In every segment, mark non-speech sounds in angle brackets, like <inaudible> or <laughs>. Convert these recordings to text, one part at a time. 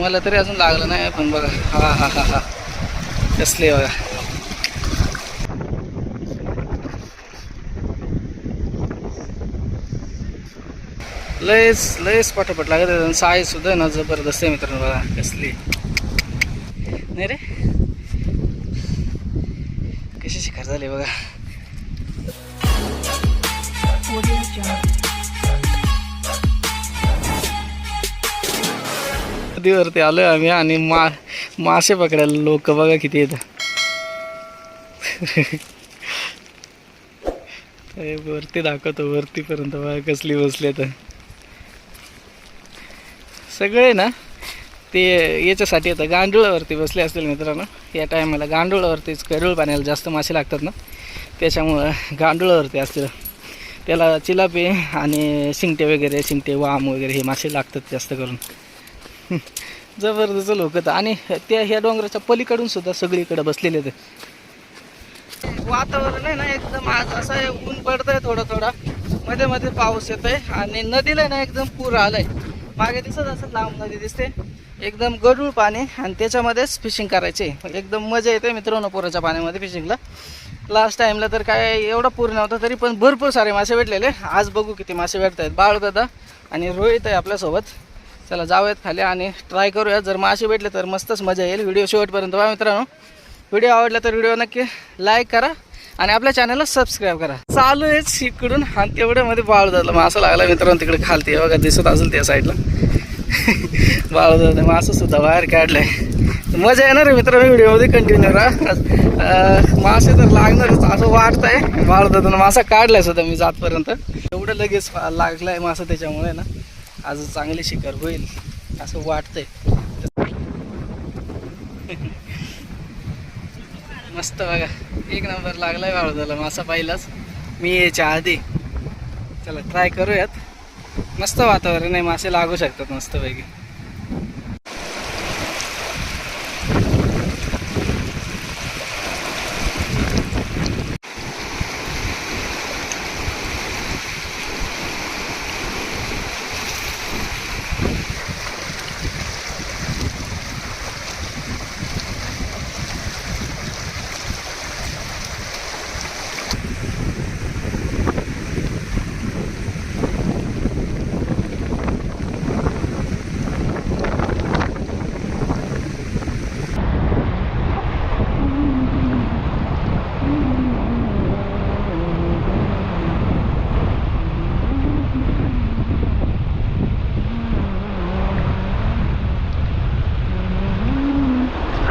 मला तरी अजून लागलं नाही पण बघा. हा हा हा हा. कसले बघा. लयच लयच पटापट लागत आहे. आणि सुद्धा ना जबरदस्त आहे मित्रांनो बघा कसली. नाही रे. कशी शिकार झाली बघा. नदीवरती आलो आम्ही आणि मा मासे पकडायला लोक बघा किती येतात वरती दाखवतो वरतीपर्यंत बघा कसली बसली तर सगळे ना ते याच्यासाठी येतं गांडुळावरती बसले असतील मित्रांनो. या टायमाला गांडुळावरतीच करुळ पाण्याला जास्त मासे लागतात ना. त्याच्यामुळं गांडुळावरती असतील. त्याला चिलापी आणि शिंगटे वगैरे शिंगटे वाम वगैरे हे मासे लागतात जास्त करून. <laughs> जबरदस्त लोक तर आणि त्या ह्या डोंगराच्या पलीकडून सुद्धा सगळीकडे बसलेले आहेत. वातावरण आहे ना एकदम आज असं आहे ऊन पडतंय थोडं थोडा. मध्ये मध्ये पाऊस येतोय आणि नदीला ना एकदम पूर आलाय. मागे दिसत असं लांब नदी दिसते. एकदम गडूळ पाणी आणि त्याच्यामध्येच फिशिंग करायचे. म्हणजे एकदम मजा येते मित्रांनो पुराच्या पाण्यामध्ये फिशिंगला लास्ट टाइमला तर काय एवढा पूर नव्हता तरी पण भरपूर सारे मासे भेटलेले. आज बघू किती मासे भेटत आहेत बाळ दादा आणि रोहित आहे आपल्यासोबत. चला जाऊयात खाली आणि ट्राय करूया जर मासे भेटले तर मस्तच मजा येईल व्हिडिओ शेवटपर्यंत. बघा मित्रांनो व्हिडिओ आवडला तर व्हिडिओ नक्की लाईक करा आणि आपल्या चॅनलला सबस्क्राईब करा. चालू आहेच इकडून आणि तेवढ्यामध्ये बाळ झालं मासा लागला मित्रांनो तिकडे खालती बघा दिसत असेल त्या साईडला बाळ झालं मासासुद्धा बाहेर काढलंय. मजा येणार आहे मित्रांनो व्हिडिओमध्ये कंटिन्यू राहा मासे तर लागणारच. असं वाटतंय. बाळ दादा मासा काढलाय सुद्धा मी जातपर्यंत. एवढं लगेच लागलाय मासा त्याच्यामुळे ना. आज चांगली शिकार होईल असं वाटतंय. मस्त बघा एक नंबर लागलाय बाळूदाला मासा पाहिलाच. मी यायच्या आधी. चला ट्राय करूयात. मस्त वातावरण आहे मासे लागू शकतात मस्तपैकी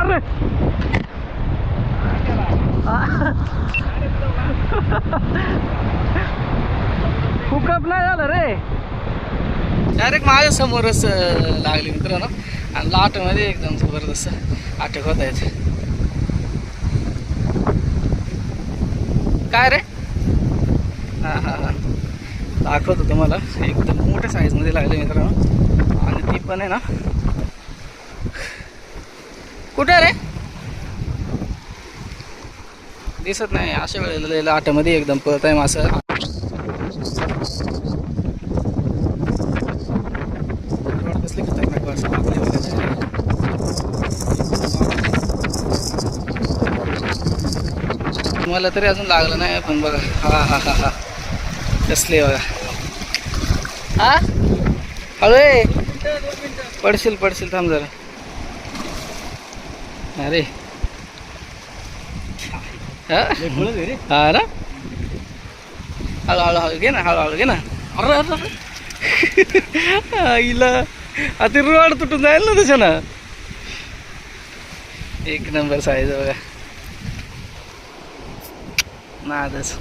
अरे हुकअप नाही झालं रे डायरेक्ट माझ्या समोरच लागली मित्रांनो. आणि लाटमध्ये एकदम जबरदस्त अटक होत आहेत. काय रे? हां हां हां. दाखवतो तुम्हाला. एकदम मोठ्या साईजमध्ये लागले मित्रांनो. आणि ती पण आहे ना. कुठे रे? दिसत नाही. अशा वेळेला लाटामध्ये एकदम पळत आहे मासं कसली खतरनाक मासं लागली बघा. मला तरी अजून लागलं नाही पण बघा. हा हा हा हा. कसले बघा. हा? हळू. पडशील पडशील थांब जरा. अरे. हा? ना? हळू हळू हळू घे ना हळू हळू घे ना. अरे अरे अरे. <laughs> आता रोड तुटून जाईल ना तसं ना एक नंबर साईज बघा. नादच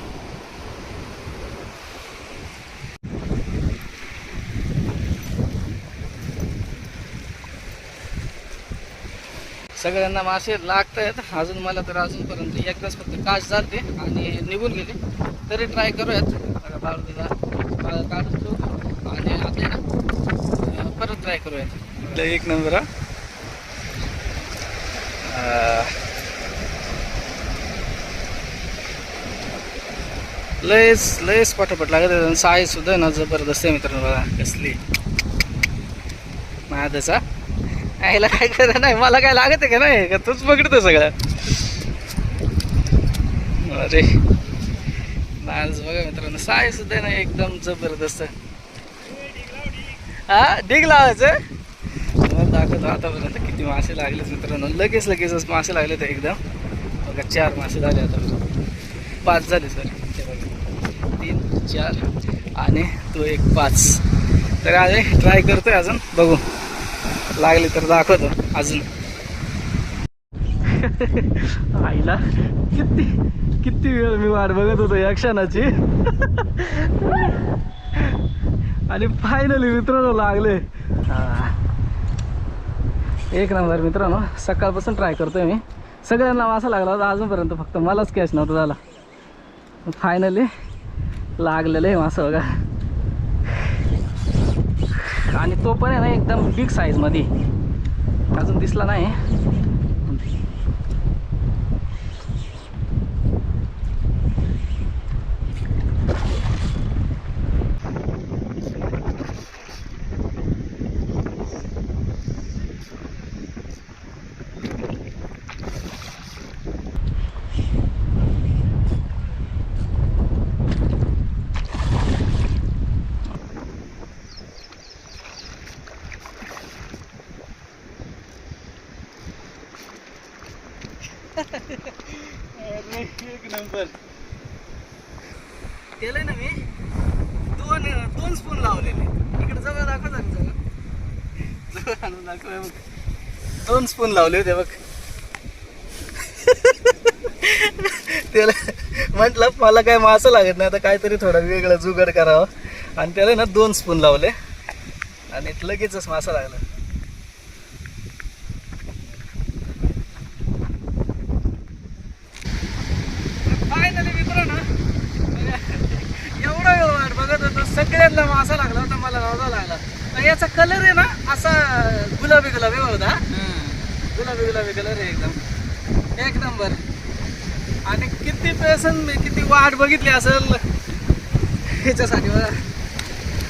सगळ्यांना मासे लागत आहेत अजून मला तर अजूनपर्यंत एकदाच फक्त काच झालते आणि निघून गेले. तरी ट्राय करूयात. बघा बाळूला काढून ठेवू आणि आता परत ट्राय करूयात एक नंबर हा. लयच लयच पटापट लागत आहे साई सुद्धा ना जबरदस्त आहे मित्रांनो बघा कसली. महादाचा आईला काय करत नाही मला काय लागत आहे का नाही? का तूच पकडतो सगळं? अरे. डान्स बघा मित्रांनो साय सुद्धा ना एकदम जबरदस्त. हा डिग लावायचं. मला दाखवतो आतापर्यंत किती मासे लागलेच मित्रांनो. लगेच लगेचच मासे लागले तर एकदम. बघा चार मासे झाले आता पाच झाले सर तीन चार आणि तो एक पाच. तर आले ट्राय करतोय अजून. बघू. लागले तर दाखवतो अजून. आईला किती किती वेळ मी वाट बघत होतो या क्षणाची. आणि फायनली मित्रांनो लागले. एक नंबर मित्रांनो सकाळपासून ट्राय करतोय मी. सगळ्यांना वासा लागला होता अजूनपर्यंत फक्त मलाच कॅश नव्हतं झाला. फायनली लागलेलं आहे मासा बघा. आणि तो पण आहे ना एकदम बिग साईजमध्ये अजून दिसला नाही एक नंबर केलंय ना मी दोन स्पून लावलेले. इकडे जवळ दाखव जरा जवळ जवळ आणून दाखव बघ दोन स्पून लावले होते बघ. त्याला म्हटलं मला काय मासं लागत नाही आता काहीतरी थोडं वेगळं जुगाड करावं. आणि त्याला ना दोन स्पून लावले. आणि लगेचच मासा लागला फायनली मित्रांनो एवढा वेळ वाट बघत होतो सगळ्यांना मासा लागला होता मला नव्हता लागला आणि याचा कलर आहे ना असा गुलाबी गुलाबी होता गुलाबी गुलाबी कलर आहे एकदम. एक नंबर आणि किती पेसन मी किती वाट बघितली असेल. ह्याच्यासाठी बघा.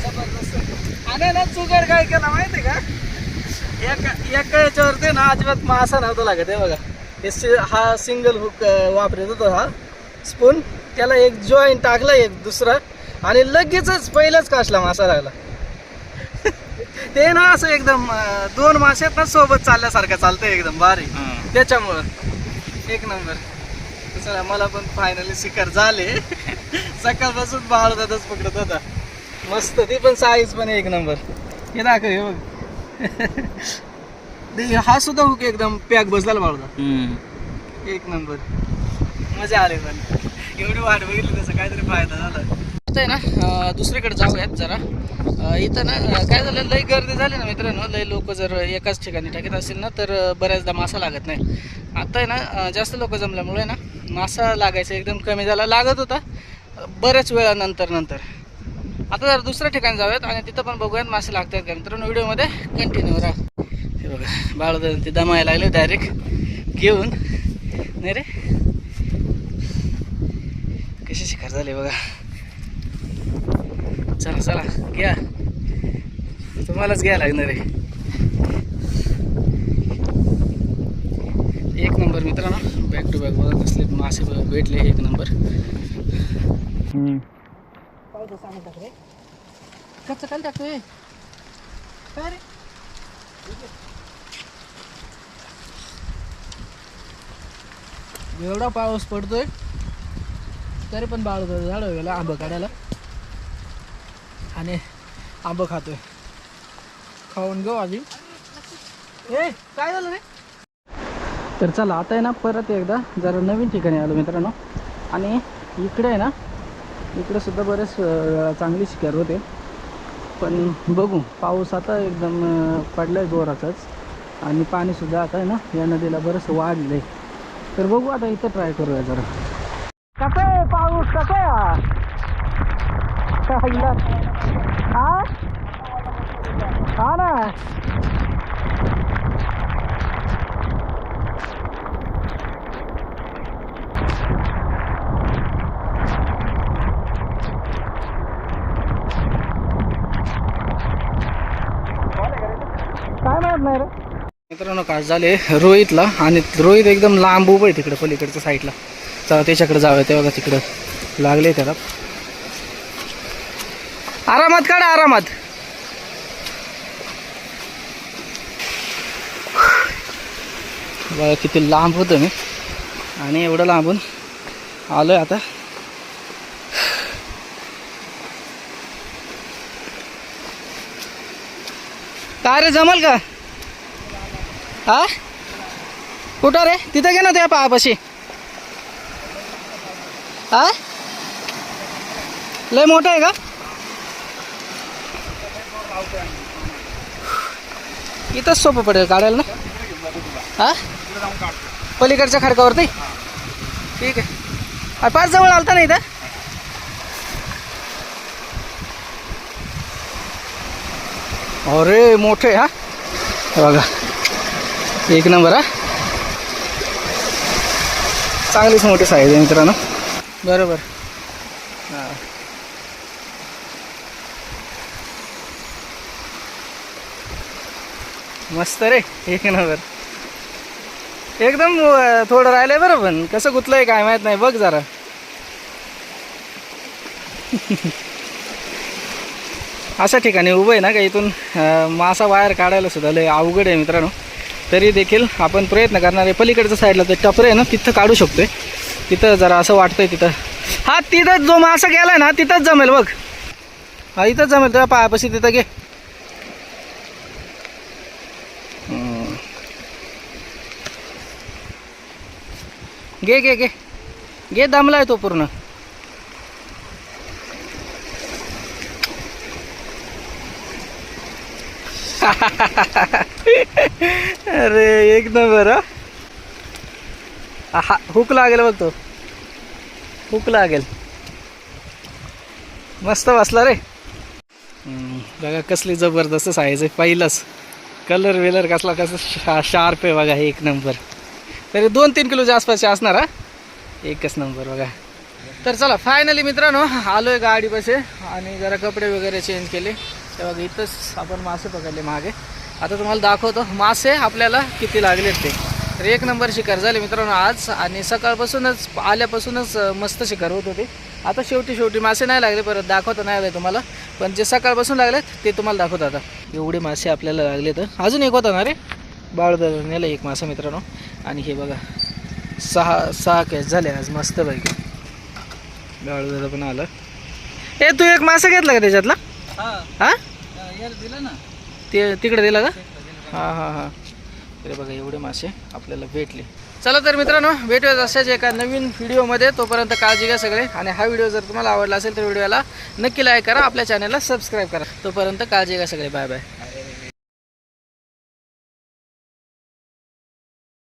जबरदस्त. आणि ना चुकर काय केला माहिती आहे का? एका एका याच्यावरती ना अजिबात मासा नव्हता लागत आहे बघा. हे हा सिंगल हुक वापरत होतो हा. स्पून त्याला एक जॉईंट टाकला एक दुसरा. आणि लगेचच पहिलाच कासला मासा लागला. ते ना असं एकदम अं, दोन मासे ना सोबत चालल्यासारखं चालतंय एकदम भारी. त्याच्यामुळं. एक नंबर. तर चला मला पण फायनली शिकार झाले. <laughs> सकाळपासून बाळदातच पकडत होता. मस्त ती पण साईज पण एक नंबर. हे दाखव हे बघ. <laughs> ते हा सुद्धा हुक एकदम पॅक बसला बाळदा एक नंबर. मजा आली पण. एवढी वाट बघितली त्याचा काहीतरी फायदा झाला. आता आहे ना दुसरीकडे जाऊयात जरा. इथं ना काय झालं लई गर्दी झाली ना मित्रांनो लई लोक जर एकाच ठिकाणी टाकत असतील ना तर बऱ्याचदा मासा लागत नाही. आता आहे ना जास्त लोक जमल्यामुळे ना मासा लागायचा एकदम कमी झाला लागत होता बऱ्याच वेळानंतर नंतर. आता जरा दुसऱ्या ठिकाणी जाऊयात आणि तिथं पण बघूयात मासे लागतात का. मित्रांनो व्हिडिओमध्ये कंटिन्यू राहा. हे बघा बाळदा ते दमायला लागले डायरेक्ट घेऊन. नाही रे? कशी शिकार झाली बघा. चला चला घ्या. तुम्हालाच घ्या लागणार आहे. एक नंबर मित्रांनो बॅक टू बॅक बघत असले मासे भेटले एक नंबर. कच्चं काय टाकतोय. काय रे? एवढा पाऊस पडतोय तरी पण बाळ झाड गेला आंबा काढायला. आणि आंबं खातोय. खाऊन घेऊ आधी. ए काय झालं रे? तर चला आता आहे ना परत एकदा जरा नवीन ठिकाणी आलो मित्रांनो. आणि इकडे आहे ना इकडे सुद्धा बरेच चांगली शिकार होते. पण बघू पाऊस आता एकदम पडलाय जोराचाच आणि पाणीसुद्धा आता आहे ना या नदीला बरंच वाढलं आहे तर बघू आता इथं ट्राय करूया जरा. कसं आहे पाऊस? कसं आहे <laughs> हा? हा ना काय माहीत नाही रे? मित्रांनो काय झाले रोहितला आणि रोहित एकदम लांब उभं आहे तिकडं पलीकडच्या साईडला. चला त्याच्याकडे जाऊया. तेव्हा तिकडं लागले त्याला. आरामात काढा आरामात. बघा किती लांब होतं मी. आणि एवढं लांबून आलोय आता. काय रे जमल का? हा कुठं रे? तिथं घे ना त्या पायापाशी. हा लय मोठं आहे का? इथंच सोपं पडेल काढायला ना? हा? पलीकडच्या खडकावरती? ठीक आहे. फार पाच जवळ आलता ना इथं? अरे मोठे हा? बघा. एक नंबर हा? चांगलीच मोठी साईज आहे मित्रांनो. बरोबर. हां. मस्त रे एक नंबर. एकदम थोडं राहिलंय बरं पण. कसं गुतलंय काय माहीत नाही बघ जरा. <laughs> अशा ठिकाणी उभं आहे ना का इथून मासा बाहेर काढायला सुद्धा लय अवघड आहे मित्रांनो. तरी देखील आपण प्रयत्न करणार आहे. पलीकडच्या साईडला ते टपरे आहे ना तिथं काढू शकतोय. तिथं जरा असं वाटतंय तिथं. हा तिथंच जो मासा गेलाय ना तिथंच जमेल बघ. हा इथंच जमेल. तुझ्या पायापाशी तिथं घे. घे घे घे. घे आहे तो पूर्ण. अरे एक नंबर हा. हा हुक लागेल बघ तो. हुक लागेल. मस्त बसला रे. बघा कसली जबरदस्त साईज आहे. पहिलंच. कलर वेलर कसला कसं शा शार्प आहे बघा हे एक नंबर. तरी दोन तीन किलोच्या आसपासचे असणार हा? एकच नंबर बघा. तर चला फायनली मित्रांनो आलो आहे गाडीपाशी आणि जरा कपडे वगैरे चेंज केले. तेव्हा इथंच आपण मासे पकडले मागे. आता तुम्हाला दाखवतो मासे आपल्याला किती लागलेत ते. तर एक नंबर शिकार झाले मित्रांनो आज आणि सकाळपासूनच आल्यापासूनच मस्त शिकार होत होते. आता शेवटी शेवटी मासे नाही लागले परत दाखवता नाही आले तुम्हाला. पण जे सकाळपासून लागलेत ते तुम्हाला दाखवत आता. एवढे मासे आपल्याला लागले तर अजून एक होता ना रे? बाळदर नेला एक मासा मित्रांनो. आणि हे बघा सहा सहा कॅच झाले आज मस्त पैकी. बाळदर पण आलं. ए तू एक मासा घेतला का त्याच्यातला? हा. दिलं ना. ते तिकडे दिला का? हां हां हां. तरी बघा एवढे मासे आपल्याला भेटले. चला तर मित्रांनो भेटूयात अशाच एका नवीन व्हिडिओमध्ये. तोपर्यंत काळजी घ्या सगळे. आणि हा व्हिडिओ जर तुम्हाला आवडला असेल तर व्हिडिओला नक्की लाईक करा. आपल्या चॅनलला सबस्क्राईब करा. तोपर्यंत काळजी घ्या सगळे. Bye bye